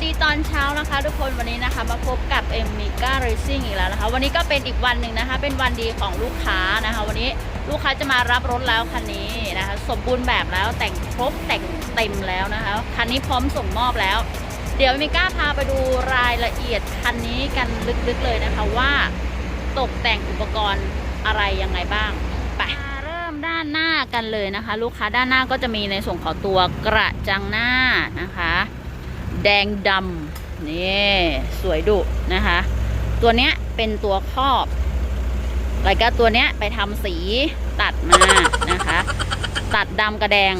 สดีตอนเช้านะคะ ทุกคนวันนี้นะคะมาพบกับ e m i g a Racing อีกแล้วนะคะ วันนี้ก็เป็นอีกวันหนึ่งนะคะ เป็นวันดีของลูกค้านะคะ วันนี้ลูกค้าจะมารับรถแล้วคันนี้นะคะ สมบูรณ์แบบแล้วแต่งครบแต่งเต็มแล้วนะคะคันนี้พร้อมส่งมอบแล้ว เดี๋ยวมิก้าพาไปดูรายละเอียดคันนี้กันลึกๆเลยนะคะว่าตกแต่งอุปกรณ์อะไรยังไงบ้างไปเริ่มด้านหน้ากันเลยนะคะ ลูกค้าด้านหน้าก็จะมีในส่วนของตัวกระจังหน้านะคะ แดงดำนี่สวยดุนะคะ ตัวเนี้ยเป็นตัวครอบแล้วก็ตัวเนี้ยไปทำสีตัดมานะคะ ตัดดำกระแดง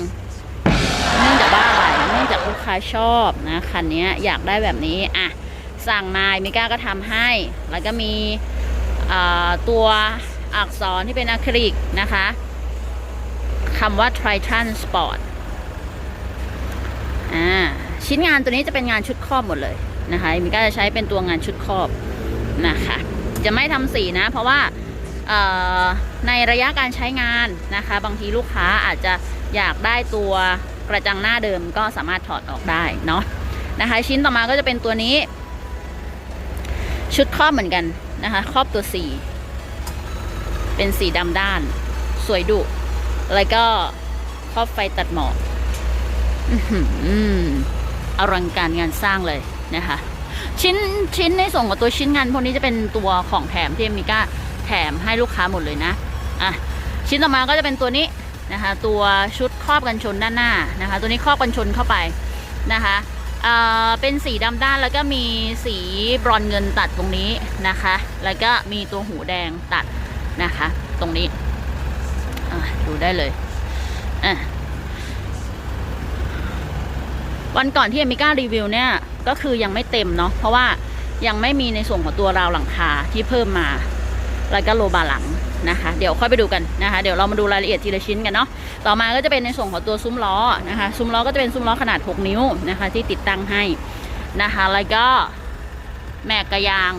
เนื่องจากว่าอะไรเนื่องจากลูกค้าชอบนะคันนี้อยากได้แบบนี้อะสั่งมามิก้าก็ทำให้ แล้วก็มีตัวอักษรที่เป็นอะคริลิกนะคะคำว่า Triton Sport อ่า ชิ้นงานตัวนี้จะเป็นงานชุดครอบหมดเลยนะคะมิก้าจะใช้เป็นตัวงานชุดครอบนะคะ จะไม่ทำสีนะ เพราะว่าในระยะการใช้งานนะคะ บางทีลูกค้าอาจจะอยากได้ตัวกระจังหน้าเดิมก็สามารถถอดออกได้เนาะนะคะ ชิ้นต่อมาก็จะเป็นตัวนี้ ชุดครอบเหมือนกันนะคะครอบตัวสีเป็นสีดำด้าน สวยดุแล้วก็ครอบไฟตัดหมอก อลังการงานสร้างเลยนะคะ ชิ้นชิ้นในส่วนของตัวชิ้นงานพวกนี้จะเป็นตัวของแถมที่เอมิก้าแถมให้ลูกค้าหมดเลยนะอะชิ้นต่อมาก็จะเป็นตัวนี้นะคะ ตัวชุดครอบกันชนด้านหน้านะคะ ตัวนี้ครอบกันชนเข้าไปนะคะเอ่อเป็นสีดำด้านแล้วก็มีสีบรอนเงินตัดตรงนี้นะคะ แล้วก็มีตัวหูแดงตัดนะคะ ตรงนี้ดูได้เลยอะ วันก่อนที่เอมิก้ารีวิวเนี่ยก็คือยังไม่เต็มเนาะเพราะว่ายังไม่มีในส่วนของตัวราวหลังคาที่เพิ่มมาแล้วก็โลบาหลังนะคะ เดี๋ยวค่อยไปดูกันนะคะ เดี๋ยวเรามาดูรายละเอียดทีละชิ้นกันเนาะต่อมาก็จะเป็นในส่วนของตัวซุ้มล้อนะคะ ซุ้มล้อก็จะเป็นซุ้มล้อขนาด 6 นิ้วนะคะ ที่ติดตั้งให้นะคะ แล้วก็แม็กกระยาง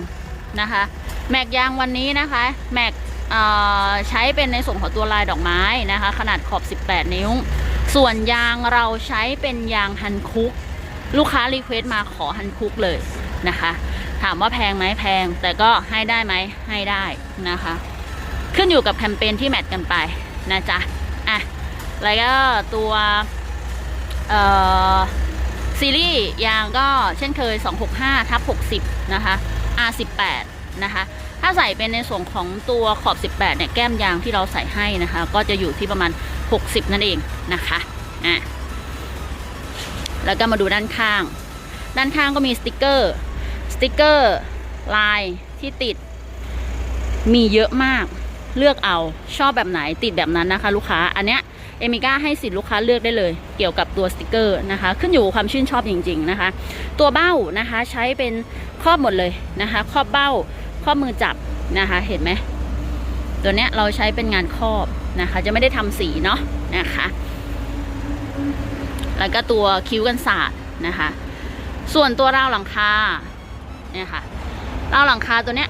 นะคะ แม็กยางวันนี้นะคะแม็กเออใช้เป็นในส่วนของตัวลายดอกไม้นะคะ ขนาดขอบ 18 นิ้ว ส่วนยางเราใช้เป็นยางฮันคุก ลูกค้ารีเควสต์มาขอฮันคุกเลยนะคะ ถามว่าแพงไหมแพง แต่ก็ให้ได้ไหมให้ได้นะคะ ขึ้นอยู่กับแคมเปญที่แมทกันไปนะจ๊ะอะแล้วก็ตัวเอ่อซีรีส์ยางก็เช่นเคย 265ทับ60 นะคะ R18 นะคะ ถ้าใส่เป็นในส่วนของตัวขอบ 18 เนี่ย แก้มยางที่เราใส่ให้นะคะ ก็จะอยู่ที่ประมาณ 60 นั่นเองนะคะอะแล้วก็มาดูด้านข้าง ด้านข้างก็มีสติกเกอร์สติกเกอร์ลายที่ติด มีเยอะมากเลือกเอาชอบแบบไหนติดแบบนั้นนะคะ ลูกค้าอันเนี้ยเอมิก้าให้สิทธิ์ลูกค้าเลือกได้เลย เกี่ยวกับตัวสติกเกอร์นะคะ ขึ้นอยู่ความชื่นชอบจริง ๆนะคะ ตัวเบ้านะคะใช้เป็นครอบหมดเลยนะคะ ครอบเบ้าครอบมือจับนะคะ เห็นไหม ตัวเนี้ยเราใช้เป็นงานครอบนะคะ จะไม่ได้ทำสีเนาะนะคะ แล้วก็ตัวคิ้วกันศาสตร์นะคะ ส่วนตัวราวหลังคาเนี่ยค่ะราวหลังคาตัวเนี้ย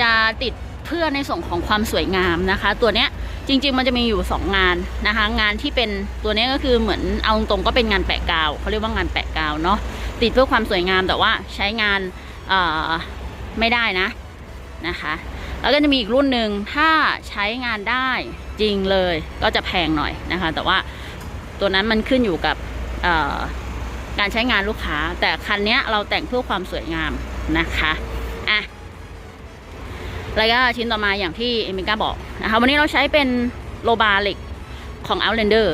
จะติดเพื่อในส่วนของความสวยงามนะคะ ตัวเนี้ยจริง ๆ มันจะมีอยู่ 2 งานนะคะ งานที่เป็นตัวเนี้ยก็คือเหมือนเอาตรงก็เป็นงานแปะกาวเขาเรียกว่างานแปะกาวเนาะติดเพื่อความสวยงามแต่ว่าใช้งานไม่ได้นะนะคะ แล้วก็จะมีอีกรุ่นหนึ่งถ้าใช้งานได้จริงเลยก็จะแพงหน่อยนะคะ แต่ว่าตัวนั้นมันขึ้นอยู่กับการใช้งานลูกค้า แต่คันนี้เราแต่งเพื่อความสวยงามนะคะอะแล้วก็ชิ้นต่อมาอย่างที่เอมิก้าบอกนะคะวันนี้เราใช้เป็นโลบาเหล็กของ Outlander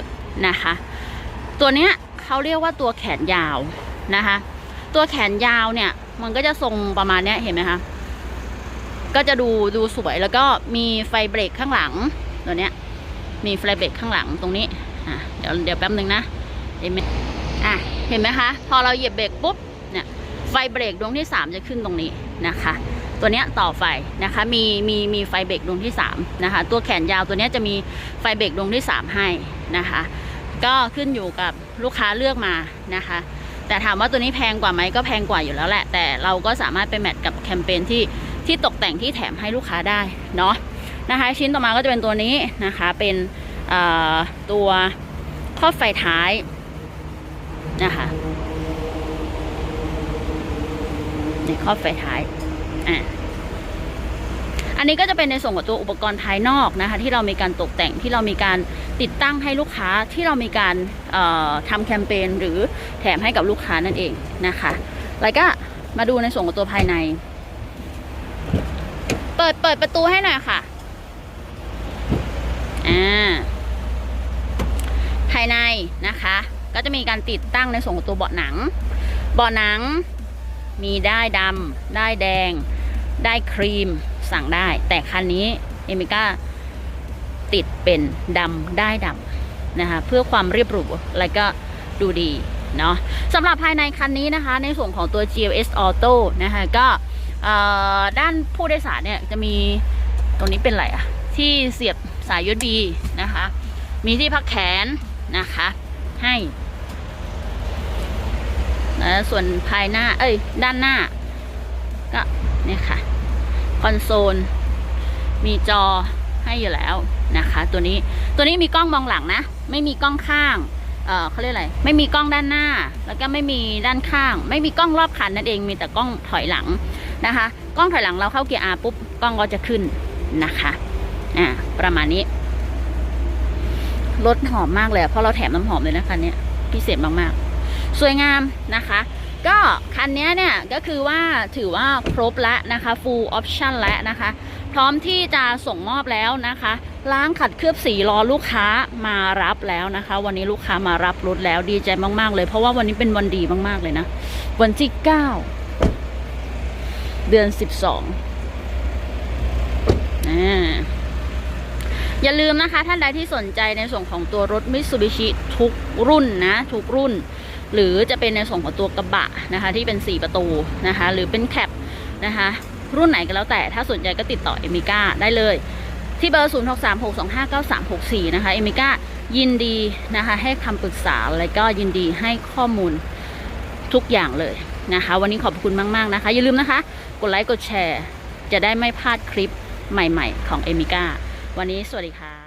นะคะ ตัวเนี้ยเขาเรียกว่าตัวแขนยาวนะคะ ตัวแขนยาวเนี่ยมันก็จะทรงประมาณเนี้ยเห็นไหมคะ ก็จะดูดูสวยแล้วก็มีไฟเบรกข้างหลังตัวเนี้ยมีไฟเบรกข้างหลังตรงนี้อะเดี๋ยวเดี๋ยวแป๊บนึงนะเห็นไหมอะเห็นไหมคะ พอเราเหยียบเบรกปุ๊บเนี่ยไฟเบรกดวงที่ 3 จะขึ้นตรงนี้นะคะ ตัวเนี้ยต่อไฟนะคะมีมีมีไฟเบรกดวงที่3นะคะตัวแขนยาวตัวเนี้ยจะมีไฟเบรกดวงที่ 3 ให้นะคะ ก็ขึ้นอยู่กับลูกค้าเลือกมานะคะแต่ถามว่าตัวนี้แพงกว่าไหมก็แพงกว่าอยู่แล้วแหละ แต่เราก็สามารถไปแมทกับแคมเปญที่ ที่ตกแต่งที่แถมให้ลูกค้าได้เนาะนะคะ ชิ้นต่อมาก็จะเป็นตัวนี้นะคะเป็นตัวครอบไฟท้ายนะคะในครอบไฟท้ายอะอันนี้ก็จะเป็นในส่วนของตัวอุปกรณ์ภายนอกนะคะ ที่เรามีการตกแต่งที่เรามีการติดตั้งให้ลูกค้าที่เรามีการเอ่อทำแคมเปญหรือแถมให้กับลูกค้านั่นเองนะคะ แล้วก็มาดูในส่วนของตัวภายใน เปิดเปิดประตูให้หน่อยค่ะ อ่า ภายในนะคะ ก็จะมีการติดตั้งในส่วนของตัวเบาะหนัง เบาะหนัง มีได้ดำได้แดง ได้ครีมสั่งได้ แต่คันนี้เอมิก้าติดเป็นดำได้ดำนะคะ เพื่อความเรียบหรูและก็ดูดีเนาะสำหรับภายในคันนี้นะคะ ในส่วนของตัว GLS Auto นะคะก็ ด้านผู้โดยสารเนี่ยจะมีตรงนี้เป็นอะไรอะที่เสียบสาย USB นะคะ มีที่พักแขนนะคะ ให้นะส่วนภายหน้า เอ้ย ด้านหน้า ก็เนี่ยค่ะ คอนโซล มีจอให้อยู่แล้วนะคะ ตัวนี้ตัวนี้มีกล้องมองหลังนะ ไม่มีกล้องข้างเออเขาเรียกอะไร ไม่มีกล้องด้านหน้า แล้วก็ไม่มีด้านข้าง ไม่มีกล้องรอบคันนั่นเอง มีแต่กล้องถอยหลัง นะคะ กล้องถอยหลังเราเข้าเกียร์ R ปุ๊บกล้องก็จะขึ้นนะคะอ่าประมาณนี้รถหอมมากเลยเพราะเราแถมน้ำหอมเลยนะคันนี้พิเศษมากๆ สวยงามนะคะ ก็คันนี้เนี่ยก็คือว่าถือว่าครบแล้วนะคะ full option แล้วนะคะ พร้อมที่จะส่งมอบแล้วนะคะ ล้างขัดเคลือบสีรอลูกค้ามารับแล้วนะคะ วันนี้ลูกค้ามารับรถแล้วดีใจมากๆเลย เพราะว่าวันนี้เป็นวันดีมากๆเลยนะ วันที่ 9 เดือน 12อ่าอย่าลืมนะคะ ท่านใดที่สนใจในส่วนของตัวรถ Mitsubishi ทุกรุ่นนะ ทุกรุ่น หรือจะเป็นในส่วนของตัวกระบะนะคะ ที่เป็น 4 ประตูนะคะ หรือเป็นแคปนะคะ รุ่นไหนก็แล้วแต่ถ้าสนใจก็ติดต่อเอมิก้าได้เลย ที่เบอร์ 0636259364 นะคะ เอมิก้ายินดีนะคะ ให้คำปรึกษาและก็ยินดีให้ข้อมูลทุกอย่างเลย นะคะ วันนี้ขอบคุณมาก ๆ นะคะ อย่าลืมนะคะ กดไลค์กดแชร์ จะได้ไม่พลาดคลิปใหม่ ๆ ของเอมิก้าวันนี้สวัสดีค่ะ